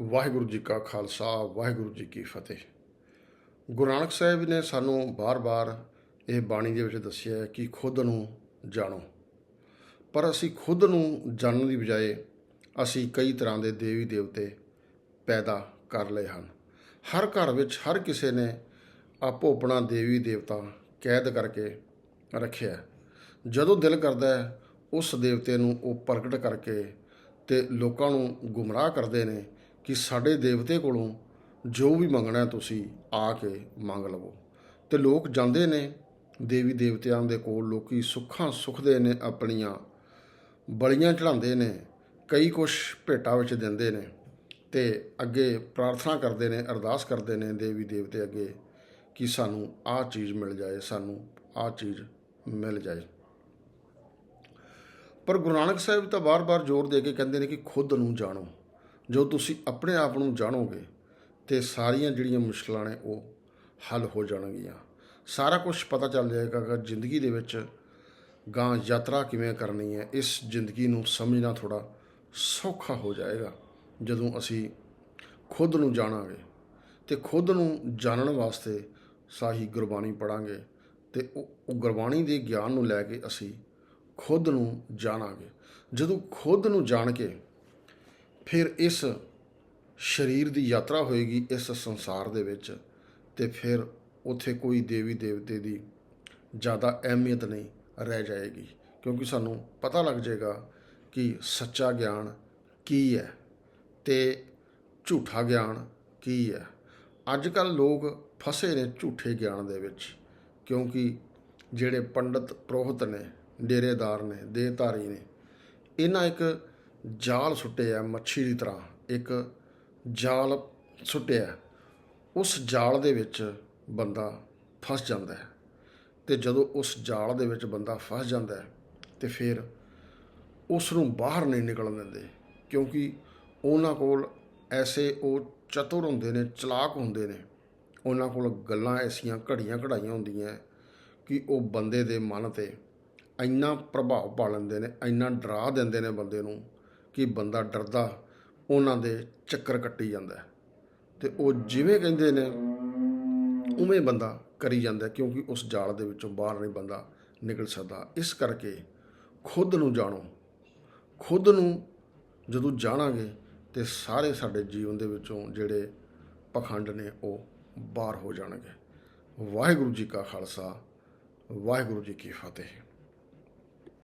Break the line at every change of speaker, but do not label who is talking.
ਵਾਹਿਗੁਰੂ ਜੀ ਕਾ ਖਾਲਸਾ, ਵਾਹਿਗੁਰੂ ਜੀ ਕੀ ਫਤਿਹ। ਗੁਰੂ ਨਾਨਕ ਸਾਹਿਬ ਨੇ ਸਾਨੂੰ ਬਾਰ-ਬਾਰ ਇਹ ਬਾਣੀ ਦੇ ਵਿੱਚ ਦੱਸਿਆ ਕਿ ਖੁਦ ਨੂੰ ਜਾਣੋ। ਪਰ ਅਸੀਂ ਖੁਦ ਨੂੰ ਜਾਣਨ ਦੀ ਬਜਾਏ ਅਸੀਂ ਕਈ ਤਰ੍ਹਾਂ ਦੇ ਦੇਵੀ ਦੇਵਤੇ ਪੈਦਾ ਕਰ ਲਏ ਹਨ। ਹਰ ਘਰ ਵਿੱਚ ਹਰ ਕਿਸੇ ਨੇ ਆਪੋ ਆਪਣਾ ਦੇਵੀ ਦੇਵਤਾ ਕੈਦ ਕਰਕੇ ਰੱਖਿਆ ਜਦੋਂ ਦਿਲ ਕਰਦਾ ਹੈ, ਉਸ ਦੇਵਤੇ ਨੂੰ ਉਹ ਪ੍ਰਗਟ ਕਰਕੇ ਤੇ ਲੋਕਾਂ ਨੂੰ ਗੁੰਮਰਾਹ ਕਰਦੇ ਨੇ ਕਿ ਸਾਡੇ ਦੇਵਤੇ ਕੋਲੋਂ ਜੋ ਵੀ ਮੰਗਣਾ ਤੁਸੀਂ ਆ ਕੇ ਮੰਗ ਲਵੋ। ਤੇ ਲੋਕ ਜਾਂਦੇ ਨੇ, ਦੇਵੀ ਦੇਵਤਿਆਂ ਦੇ ਕੋਲ ਲੋਕੀ ਸੁੱਖਾਂ ਸੁਖਦੇ ਨੇ, ਆਪਣੀਆਂ ਬਲੀਆਂ ਚੜਾਉਂਦੇ ਨੇ, ਕਈ ਕੁਛ ਭੇਟਾ ਵਿੱਚ ਦਿੰਦੇ ਨੇ ਤੇ ਅੱਗੇ ਪ੍ਰਾਰਥਨਾ ਕਰਦੇ ਨੇ, ਅਰਦਾਸ ਕਰਦੇ ਨੇ ਦੇਵੀ ਦੇਵਤੇ ਅੱਗੇ ਕਿ ਸਾਨੂੰ ਆਹ ਚੀਜ਼ ਮਿਲ ਜਾਏ, ਸਾਨੂੰ ਆਹ ਚੀਜ਼ ਮਿਲ ਜਾਏ। ਪਰ ਗੁਰੂ ਨਾਨਕ ਸਾਹਿਬ ਤਾਂ ਬਾਰ-ਬਾਰ ਜ਼ੋਰ ਦੇ ਕੇ ਕਹਿੰਦੇ ਨੇ ਕਿ ਖੁਦ ਨੂੰ ਜਾਣੋ। ਜੋ ਤੁਸੀਂ ਆਪਣੇ ਆਪ ਨੂੰ ਜਾਣੋਗੇ ਤੇ ਸਾਰੀਆਂ ਜਿਹੜੀਆਂ ਮੁਸ਼ਕਲਾਂ ਨੇ ਉਹ ਹੱਲ ਹੋ ਜਾਣਗੀਆਂ। ਸਾਰਾ ਕੁਝ ਪਤਾ ਚੱਲ ਜਾਏਗਾ ਕਿ ਜ਼ਿੰਦਗੀ ਦੇ ਵਿੱਚ ਗਾਂ ਯਾਤਰਾ ਕਿਵੇਂ ਕਰਨੀ ਹੈ, ਇਸ ਜ਼ਿੰਦਗੀ ਨੂੰ ਸਮਝਣਾ ਥੋੜਾ ਸੌਖਾ ਹੋ ਜਾਏਗਾ, ਜਦੋਂ ਅਸੀਂ ਖੁਦ ਨੂੰ ਜਾਣਾਂਗੇ ਤੇ ਖੁਦ ਨੂੰ ਜਾਣਨ ਵਾਸਤੇ ਸਾਹੀ ਗੁਰਬਾਣੀ ਪੜਾਂਗੇ ਤੇ ਉਹ ਉਹ ਗੁਰਬਾਣੀ ਦੇ ਗਿਆਨ ਨੂੰ ਲੈ ਕੇ ਅਸੀਂ ਖੁਦ ਨੂੰ ਜਾਣਾਂਗੇ। ਜਦੋਂ ਖੁਦ ਨੂੰ ਜਾਣ ਕੇ ਫਿਰ ਇਸ ਸਰੀਰ ਦੀ ਯਾਤਰਾ ਹੋਏਗੀ ਇਸ ਸੰਸਾਰ ਦੇ ਵਿੱਚ ਤੇ ਫਿਰ ਉੱਥੇ ਕੋਈ ਦੇਵੀ ਦੇਵਤੇ ਦੀ ਜ਼ਿਆਦਾ ਅਹਿਮੀਅਤ ਨਹੀਂ ਰਹਿ ਜਾਏਗੀ। ਕਿਉਂਕਿ ਸਾਨੂੰ ਪਤਾ ਲੱਗ ਜਾਏਗਾ ਕਿ ਸੱਚਾ ਗਿਆਨ ਕੀ ਹੈ ਤੇ ਝੂਠਾ ਗਿਆਨ ਕੀ ਹੈ। ਅੱਜ ਕੱਲ ਲੋਕ ਫਸੇ ਨੇ ਝੂਠੇ ਗਿਆਨ ਦੇ ਵਿੱਚ, ਕਿਉਂਕਿ ਜਿਹੜੇ ਪੰਡਤ ਪ੍ਰੋਹਤ ਨੇ, ਡੇਰੇਦਾਰ ਨੇ, ਦੇਹਧਾਰੀ ਨੇ, ਇਹਨਾਂ ਇੱਕ ਜਾਲ ਸੁੱਟਿਆ ਮੱਛੀ ਦੀ ਤਰ੍ਹਾਂ। ਇੱਕ ਜਾਲ ਸੁੱਟਿਆ। ਉਸ ਜਾਲ ਦੇ ਵਿੱਚ ਬੰਦਾ ਫਸ ਜਾਂਦਾ ਹੈ ਤੇ ਜਦੋਂ ਉਸ ਜਾਲ ਦੇ ਵਿੱਚ ਬੰਦਾ ਫਸ ਜਾਂਦਾ ਹੈ ਤੇ ਫਿਰ ਉਸ ਨੂੰ ਬਾਹਰ ਨਹੀਂ ਨਿਕਲਣ ਦਿੰਦੇ, ਕਿਉਂਕਿ ਉਹਨਾਂ ਕੋਲ ਐਸੇ ਉਹ ਚਤੁਰ ਹੁੰਦੇ ਨੇ, ਚਲਾਕ ਹੁੰਦੇ ਨੇ। ਉਹਨਾਂ ਕੋਲ ਗੱਲਾਂ ਐਸੀਆਂ ਘੜੀਆਂ ਘੜਾਈਆਂ ਹੁੰਦੀਆਂ ਕਿ ਉਹ ਬੰਦੇ ਦੇ ਮਨ ਤੇ ਇੰਨਾ ਪ੍ਰਭਾਵ ਪਾ ਲੈਂਦੇ ਨੇ, ਇੰਨਾ ਡਰਾ ਦਿੰਦੇ ਨੇ ਬੰਦੇ ਨੂੰ ਕਿ ਬੰਦਾ ਡਰਦਾ, ਉਹਨਾਂ ਦੇ ਚੱਕਰ ਕੱਟੀ ਜਾਂਦਾ ਹੈ। ਤੇ ਉਹ ਜਿਵੇਂ ਕਹਿੰਦੇ ਨੇ, ਉਵੇਂ ਬੰਦਾ ਕਰੀ ਜਾਂਦਾ ਕਿਉਂਕਿ ਉਸ ਜਾਲ ਦੇ ਵਿੱਚੋਂ ਬਾਹਰ ਨਹੀਂ ਬੰਦਾ ਨਿਕਲ ਸਕਦਾ। ਇਸ ਕਰਕੇ ਖੁਦ ਨੂੰ ਜਾਣੋ। ਖੁਦ ਨੂੰ ਜਦੋਂ ਜਾਣਾਂਗੇ ਤੇ ਸਾਰੇ ਸਾਡੇ ਜੀਵਨ ਦੇ ਵਿੱਚੋਂ ਜਿਹੜੇ ਪਖੰਡ ਨੇ, ਉਹ ਬਾਹਰ ਹੋ ਜਾਣਗੇ। ਵਾਹਿਗੁਰੂ ਜੀ ਕਾ ਖਾਲਸਾ, ਵਾਹਿਗੁਰੂ ਜੀ ਕੀ ਫਤਿਹ।